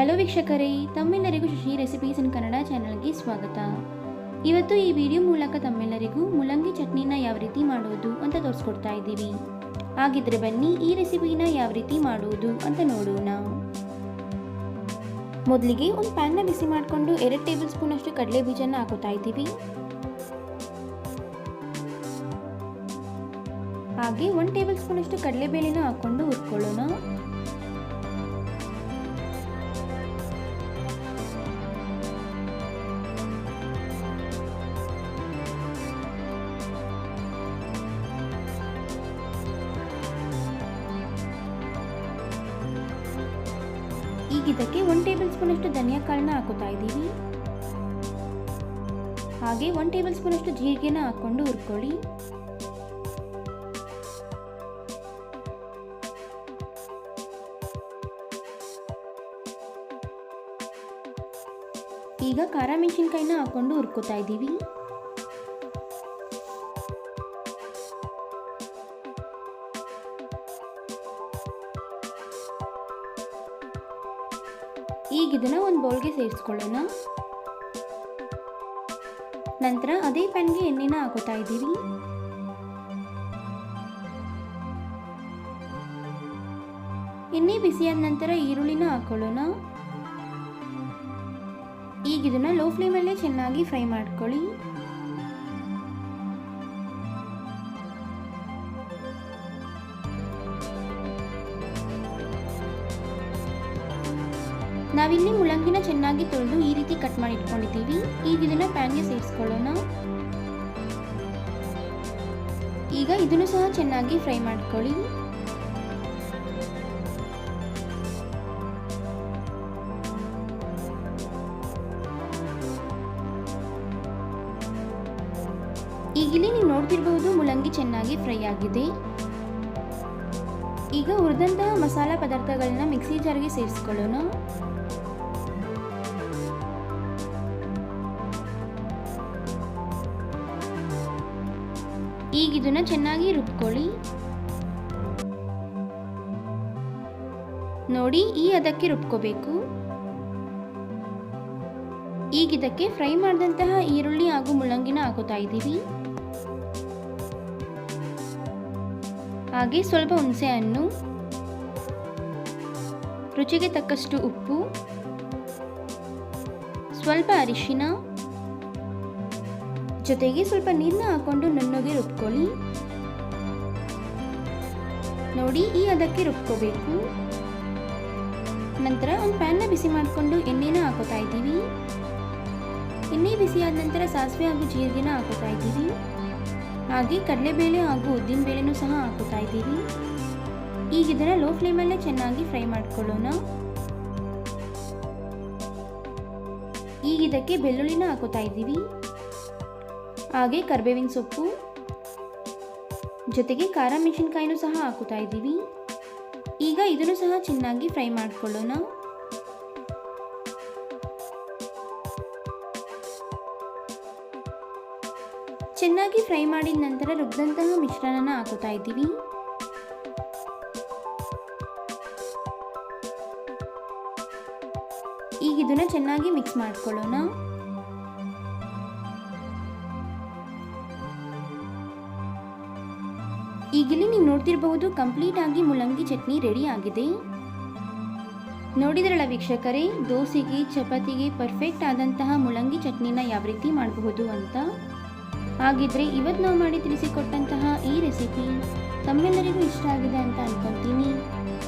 Hello ವೀಕ್ಷಕರೇ. ತಮ್ಮೆಲ್ಲರಿಗೂ Shashi recipes ಇನ್ ಕನ್ನಡ ಚಾನಲ್ಗೆ ಸ್ವಾಗತ. ಇವತ್ತು ಈ ವಿಡಿಯೋ ಮೂಲಕ ತಮ್ಮೆಲ್ಲರಿಗೂ ಮುಲಂಗಿ ಚಟ್ನಿನ ಯಾವ ರೀತಿ ಮಾಡುವುದು ಅಂತ ತೋರಿಸ್ಕೊಡ್ತಾ ಇದ್ದೀವಿ. ಹಾಗಿದ್ರೆ ಬನ್ನಿ ಈ ರೆಸಿಪಿನ ಯಾವ ರೀತಿ ಮಾಡುವುದು ಅಂತ ನೋಡೋಣ. ಮೊದಲಿಗೆ ಒಂದು ಪ್ಯಾನ್ನ ಬಿಸಿ ಮಾಡಿಕೊಂಡು ಎರಡು ಟೇಬಲ್ ಸ್ಪೂನ್ ಅಷ್ಟು ಕಡಲೆ ಬೀಜನ ಹಾಕೋತಾ ಇದ್ದೀವಿ. ಹಾಗೆ ಒಂದು ಟೇಬಲ್ ಸ್ಪೂನ್ ಅಷ್ಟು ಕಡಲೆಬೇಳೆನ ಹಾಕ್ಕೊಂಡು ಹುರ್ಕೊಳ್ಳೋಣ. ಈಗ ಇದಕ್ಕೆ ಒನ್ ಟೇಬಲ್ ಸ್ಪೂನ್ ಅಷ್ಟು ಧನಿಯಾ ಕಾಳನ್ನ ಹಾಕೋತಾ ಇದ್ದೀವಿ. ಹಾಗೆ ಒನ್ ಟೇಬಲ್ ಸ್ಪೂನ್ ಅಷ್ಟು ಜೀರಿಗೆನ ಹಾಕೊಂಡು ಹುರ್ಕೊಳ್ಳಿ. ಈಗ ಖಾರ ಮೆಣಸಿನ್ಕಾಯಿನ ಹಾಕೊಂಡು ಹುರ್ಕೋತಾ ಇದ್ದೀವಿ. ಈಗ ಇದನ್ನು ಒಂದು ಬೌಲ್ಗೆ ಸೇರಿಸ್ಕೊಳ್ಳೋಣ. ನಂತರ ಅದೇ ಪ್ಯಾನ್ಗೆ ಎಣ್ಣೆನ ಹಾಕೋತಾ ಇದ್ದೀವಿ. ಎಣ್ಣೆ ಬಿಸಿಯಾದ ನಂತರ ಈರುಳ್ಳಿನ ಹಾಕೊಳ್ಳೋಣ. ಈಗ ಇದನ್ನು ಲೋ ಫ್ಲೇಮಲ್ಲೇ ಚೆನ್ನಾಗಿ ಫ್ರೈ ಮಾಡ್ಕೊಳ್ಳಿ. ನಾವಿಲ್ಲಿ ಮುಳಂಗಿನ ಚೆನ್ನಾಗಿ ತೊಳೆದು ಈ ರೀತಿ ಕಟ್ ಮಾಡಿ ಇಟ್ಕೊಂಡಿದ್ದೀವಿ. ಈಗ ಇದನ್ನ ಪ್ಯಾನ್ಗೆ ಸೇರಿಸ್ಕೊಳ್ಳೋಣ. ಈಗ ಇದನ್ನು ಸಹ ಚೆನ್ನಾಗಿ ಫ್ರೈ ಮಾಡ್ಕೊಳ್ಳಿ. ಈಗಿಲ್ಲಿ ನೀವು ನೋಡ್ತಿರಬಹುದು ಮುಳಂಗಿ ಚೆನ್ನಾಗಿ ಫ್ರೈ ಆಗಿದೆ. ಈಗ ಹುರಿದಂತಹ ಮಸಾಲ ಪದಾರ್ಥಗಳನ್ನ ಮಿಕ್ಸಿ ಜಾರ್ಗೆ ಸೇರಿಸ್ಕೊಳ್ಳೋಣ. ಈಗ ಇದನ್ನ ಚೆನ್ನಾಗಿ ರುಬ್ಕೊಳ್ಳಿ. ನೋಡಿ, ಈ ಅದಕ್ಕೆ ರುಬ್ಕೋಬೇಕು. ಈಗ ಇದಕ್ಕೆ ಫ್ರೈ ಮಾಡಿದಂತಹ ಈರುಳ್ಳಿ ಹಾಗೂ ಮುಳ್ಳಂಗಿನ ಹಾಕೋತಾ ಇದ್ದೀವಿ. ಹಾಗೆ ಸ್ವಲ್ಪ ಹುಣಸೆ ಹಣ್ಣು. ರುಚಿಗೆ ತಕ್ಕಷ್ಟು ಉಪ್ಪು. ಸ್ವಲ್ಪ ಅರಿಶಿನ. ಜೊತೆಗೆ ಸ್ವಲ್ಪ ನೀರನ್ನ ಹಾಕೊಂಡು ನನ್ನೊಗೆ ರುಬ್ಕೊಳ್ಳಿ. ನೋಡಿ, ಈ ಅದಕ್ಕೆ ರುಬ್ಕೋಬೇಕು. ನಂತರ ಒಂದು ಪ್ಯಾನ್ನ ಬಿಸಿ ಮಾಡಿಕೊಂಡು ಎಣ್ಣೆನ ಹಾಕೋತಾ ಇದ್ದೀವಿ. ಎಣ್ಣೆ ಬಿಸಿಯಾದ ನಂತರ ಸಾಸಿವೆ ಹಾಗೂ ಜೀರಿಗೆನ ಹಾಕೋತಾ ಇದ್ದೀವಿ. ಹಾಗೆ ಕಡಲೆಬೇಳೆ ಹಾಗೂ ಉದ್ದಿನ ಬೇಳೆನೂ ಸಹ ಹಾಕೋತಾ ಇದ್ದೀವಿ. ಈಗ ಇದನ್ನು ಲೋ ಫ್ಲೇಮಲ್ಲೇ ಚೆನ್ನಾಗಿ ಫ್ರೈ ಮಾಡ್ಕೊಳ್ಳೋಣ. ಈಗ ಇದಕ್ಕೆ ಬೆಳ್ಳುಳ್ಳಿನ ಹಾಕೋತಾ ಇದ್ದೀವಿ. ಹಾಗೆ ಕರ್ಬೇವಿನ ಸೊಪ್ಪು ಜೊತೆಗೆ ಖಾರ ಮೆಣಸಿನ್ಕಾಯಿನೂ ಸಹ ಹಾಕುತ್ತಾ ಇದ್ದೀವಿ. ಈಗ ಇದನ್ನು ಸಹ ಚೆನ್ನಾಗಿ ಫ್ರೈ ಮಾಡ್ಕೊಳ್ಳೋಣ. ಚೆನ್ನಾಗಿ ಫ್ರೈ ಮಾಡಿದ ನಂತರ ರುಬ್ಬಿದಂತಹ ಮಿಶ್ರಣನ ಹಾಕುತ್ತಾ ಇದ್ದೀವಿ. ಈಗ ಇದನ್ನ ಚೆನ್ನಾಗಿ ಮಿಕ್ಸ್ ಮಾಡ್ಕೊಳ್ಳೋಣ. ಈಗಿಲ್ಲಿ ನೀವು ನೋಡ್ತಿರಬಹುದು ಕಂಪ್ಲೀಟ್ ಆಗಿ ಮುಲಂಗಿ ಚಟ್ನಿ ರೆಡಿ ಆಗಿದೆ. ನೋಡಿದ್ರಲ್ಲ ವೀಕ್ಷಕರೇ, ದೋಸೆಗೆ, ಚಪಾತಿಗೆ ಪರ್ಫೆಕ್ಟ್ ಆದಂತಹ ಮುಲಂಗಿ ಚಟ್ನಿನ ಯಾವ ರೀತಿ ಮಾಡಬಹುದು ಅಂತ? ಹಾಗಿದ್ರೆ ಇವತ್ತು ನಾವು ಮಾಡಿ ತಿಳಿಸಿಕೊಟ್ಟಂತಹ ಈ ರೆಸಿಪಿ ತಮ್ಮೆಲ್ಲರಿಗೂ ಇಷ್ಟ ಆಗಿದೆ ಅಂತ ಅನ್ಕೊಂತೀನಿ.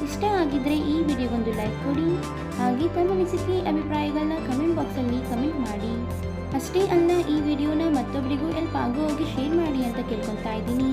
ಇಷ್ಟ ಆಗಿದ್ರೆ ಈ ವಿಡಿಯೋಗೊಂದು ಲೈಕ್ ಕೊಡಿ, ಹಾಗೆ ತಮ್ಮ ರೆಸಿಪಿ ಅಭಿಪ್ರಾಯಗಳನ್ನ ಕಮೆಂಟ್ ಬಾಕ್ಸಲ್ಲಿ ಕಮೆಂಟ್ ಮಾಡಿ. ಅಷ್ಟೇ ಅಲ್ಲ, ಈ ವಿಡಿಯೋನ ಮತ್ತೊಬ್ಬರಿಗೂ ಹೆಲ್ಪ್ ಆಗೋ ಹೋಗಿ ಶೇರ್ ಮಾಡಿ ಅಂತ ಕೇಳ್ಕೊತಾ ಇದ್ದೀನಿ.